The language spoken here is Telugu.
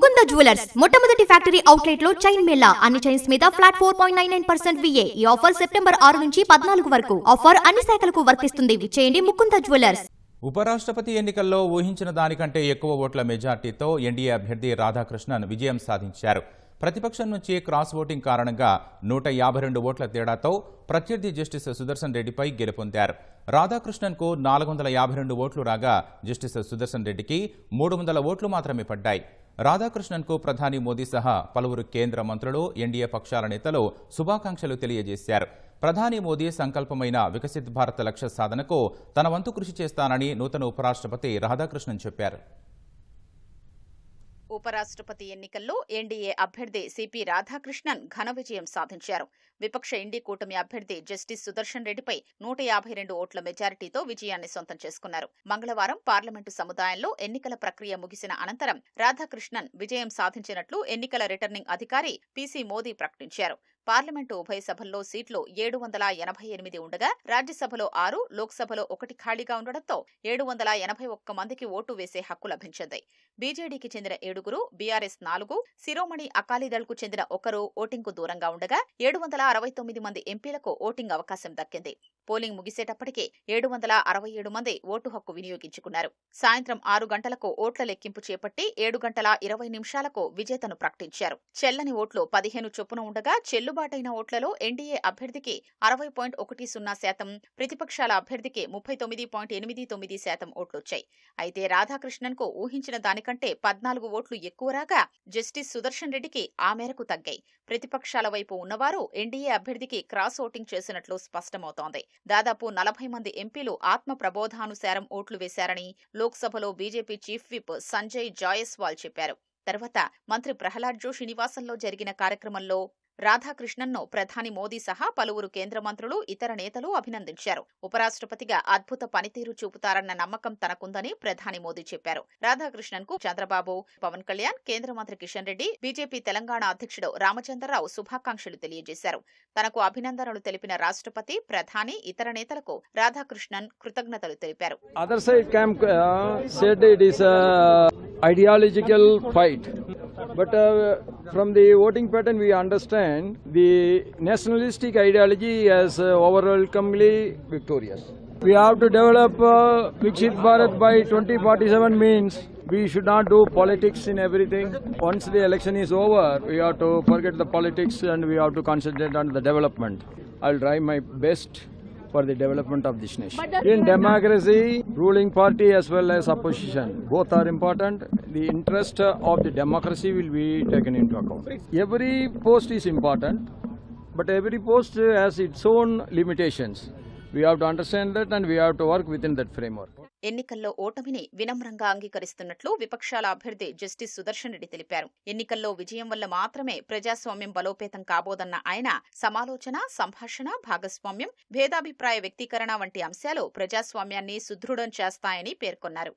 ముకుంద జ్యువెలర్స్. మొట్టమొదటి ఫ్యాక్టరీ అవుట్లెట్లో చైన్ మేళా అన్ని చైన్స్ మీద flat four point nine nine percent VA ఈ ఆఫర్ సెప్టెంబర్ ఆరు నుంచి పద్నాలుగు వరకు. ఆఫర్ అన్ని శాఖలకు వర్తిస్తుంది. చేయండి ముకుంద జ్యువెలర్స్. ఉపరాష్ట్రపతి ఎన్నికల్లో ఊహించిన దానికంటే ఎక్కువ ఓట్ల మెజార్టీతో ఎన్డీఏ అభ్యర్థి రాధాకృష్ణన్ విజయం సాధించారు. ప్రతిపక్షం నుంచి క్రాస్ ఓటింగ్ కారణంగా నూట యాభై రెండు ఓట్ల తేడాతో ప్రత్యర్థి జస్టిస్ సుదర్శన్ రెడ్డిపై గెలుపొందారు. రాధాకృష్ణన్కు నాలుగు వందల యాభై రెండు ఓట్లు రాగా జస్టిస్ సుదర్శన్ రెడ్డికి మూడు వందల ఓట్లు మాత్రమే పడ్డాయి. రాధాకృష్ణన్కు ప్రధాని మోదీ సహా పలువురు కేంద్ర మంత్రులు ఎన్డీఏ పక్షాల నేతలు శుభాకాంక్షలు తెలియజేశారు. ప్రధాని మోదీ సంకల్పమైన వికసిత్ భారత్ లక్ష్య సాధనకు తన వంతు కృషి చేస్తానని నూతన ఉపరాష్ట్రపతి రాధాకృష్ణన్ చెప్పారు. ఉపరాష్ట్రపతి ఎన్నికల్లో ఎన్డీఏ అభ్యర్థి సిపి రాధాకృష్ణన్ ఘన విజయం సాధించారు. విపక్ష ఇండి కూటమి అభ్యర్థి జస్టిస్ సుదర్శన్ రెడ్డిపై నూట యాభై రెండు ఓట్ల మెజారిటీతో విజయాన్ని సొంతం చేసుకున్నారు. మంగళవారం పార్లమెంటు సముదాయంలో ఎన్నికల ప్రక్రియ ముగిసిన అనంతరం రాధాకృష్ణన్ విజయం సాధించినట్లు ఎన్నికల రిటర్నింగ్ అధికారి పీసీ మోదీ ప్రకటించారు. పార్లమెంటు ఉభయ సభల్లో సీట్లు ఏడు వందల ఎనభై ఎనిమిది ఉండగా రాజ్యసభలో ఆరు లోక్సభలో ఒకటి ఖాళీగా ఉండడంతో ఏడు వందల ఎనభై ఒక్క మందికి ఓటు వేసే హక్కు లభించింది. బీజేడీకి చెందిన ఏడుగురు బీఆర్ఎస్ నాలుగు శిరోమణి అకాలీదళ్కు చెందిన ఒకరు ఓటింగ్కు దూరంగా ఉండగా ఏడు వందల అరవై తొమ్మిది మంది ఎంపీలకు ఓటింగ్ అవకాశం దక్కింది. పోలింగ్ ముగిసేటప్పటికే ఏడు వందల అరవై ఏడు మంది ఓటు హక్కు వినియోగించుకున్నారు. సాయంత్రం ఆరు గంటలకు ఓట్ల లెక్కింపు చేపట్టి ఏడు గంటల ఇరవై నిమిషాలకు విజేతను ప్రకటించారు. చెల్లని ఓట్లు పదిహేను చొప్పున ఉండగా చెల్లుబాటైన ఓట్లలో ఎన్డీఏ అభ్యర్థికి అరవై పాయింట్ ఒకటి సున్నా శాతం ప్రతిపక్షాల అభ్యర్థికి ముప్పై తొమ్మిది పాయింట్ ఎనిమిది తొమ్మిది శాతం ఓట్లొచ్చాయి. అయితే రాధాకృష్ణన్కు ఊహించిన దానికంటే పద్నాలుగు ఓట్లు ఎక్కువ రాగా జస్టిస్ సుదర్శన్ రెడ్డికి ఆ మేరకు తగ్గాయి. ప్రతిపక్షాల వైపు ఉన్నవారు ఎన్డీఏ అభ్యర్థికి క్రాస్ ఓటింగ్ చేసినట్లు స్పష్టమవుతోంది. దాదాపు నలభై మంది ఎంపీలు ఆత్మ ప్రబోధానుసారం ఓట్లు వేశారని లోక్సభలో BJP chief whip Sanjay Jaiswal చెప్పారు. తర్వాత మంత్రి ప్రహ్లాద్ జోషి నివాసంలో జరిగిన కార్యక్రమంలో రాధాకృష్ణన్ను ప్రధాని మోదీ సహా పలువురు కేంద్ర మంత్రులు ఇతర నేతలు అభినందించారు. ఉపరాష్ట్రపతిగా అద్భుత పనితీరు చూపుతారన్న నమ్మకం తనకుందని ప్రధాని మోదీ చెప్పారు. రాధాకృష్ణన్కు చంద్రబాబు పవన్ కళ్యాణ్ కేంద్ర మంత్రి కిషన్ రెడ్డి బీజేపీ తెలంగాణ అధ్యక్షుడు రామచంద్రరావు శుభాకాంక్షలు తెలియజేశారు. తనకు అభినందనలు తెలిపిన రాష్ట్రపతి ప్రధాని ఇతర నేతలకు రాధాకృష్ణన్ కృతజ్ఞతలు తెలిపారు. ideological fight. But uh, from the voting pattern, we understand the nationalistic ideology as uh, overwhelmingly victorious. We have to develop uh, Vikshit Bharat by 2047 means we should not do politics in everything. Once the election is over, we have to forget the politics and we have to concentrate on the development. I'll try my best for the development of this nation. In democracy, ruling party as well as opposition, both are important. The interest of the democracy will be taken into account. Every post is important, but every post has its own limitations. ఎన్నికల్లో ఓటమిని వినమ్రంగా అంగీకరిస్తున్నట్లు విపక్షాల అభ్యర్థి జస్టిస్ సుదర్శన్ రెడ్డి తెలిపారు. ఎన్నికల్లో విజయం వల్ల మాత్రమే ప్రజాస్వామ్యం బలోపేతం కాబోదన్న ఆయన సమాలోచన సంభాషణ భాగస్వామ్యం భేదాభిప్రాయ వ్యక్తీకరణ వంటి అంశాలు ప్రజాస్వామ్యాన్ని సుదృఢం చేస్తాయని పేర్కొన్నారు.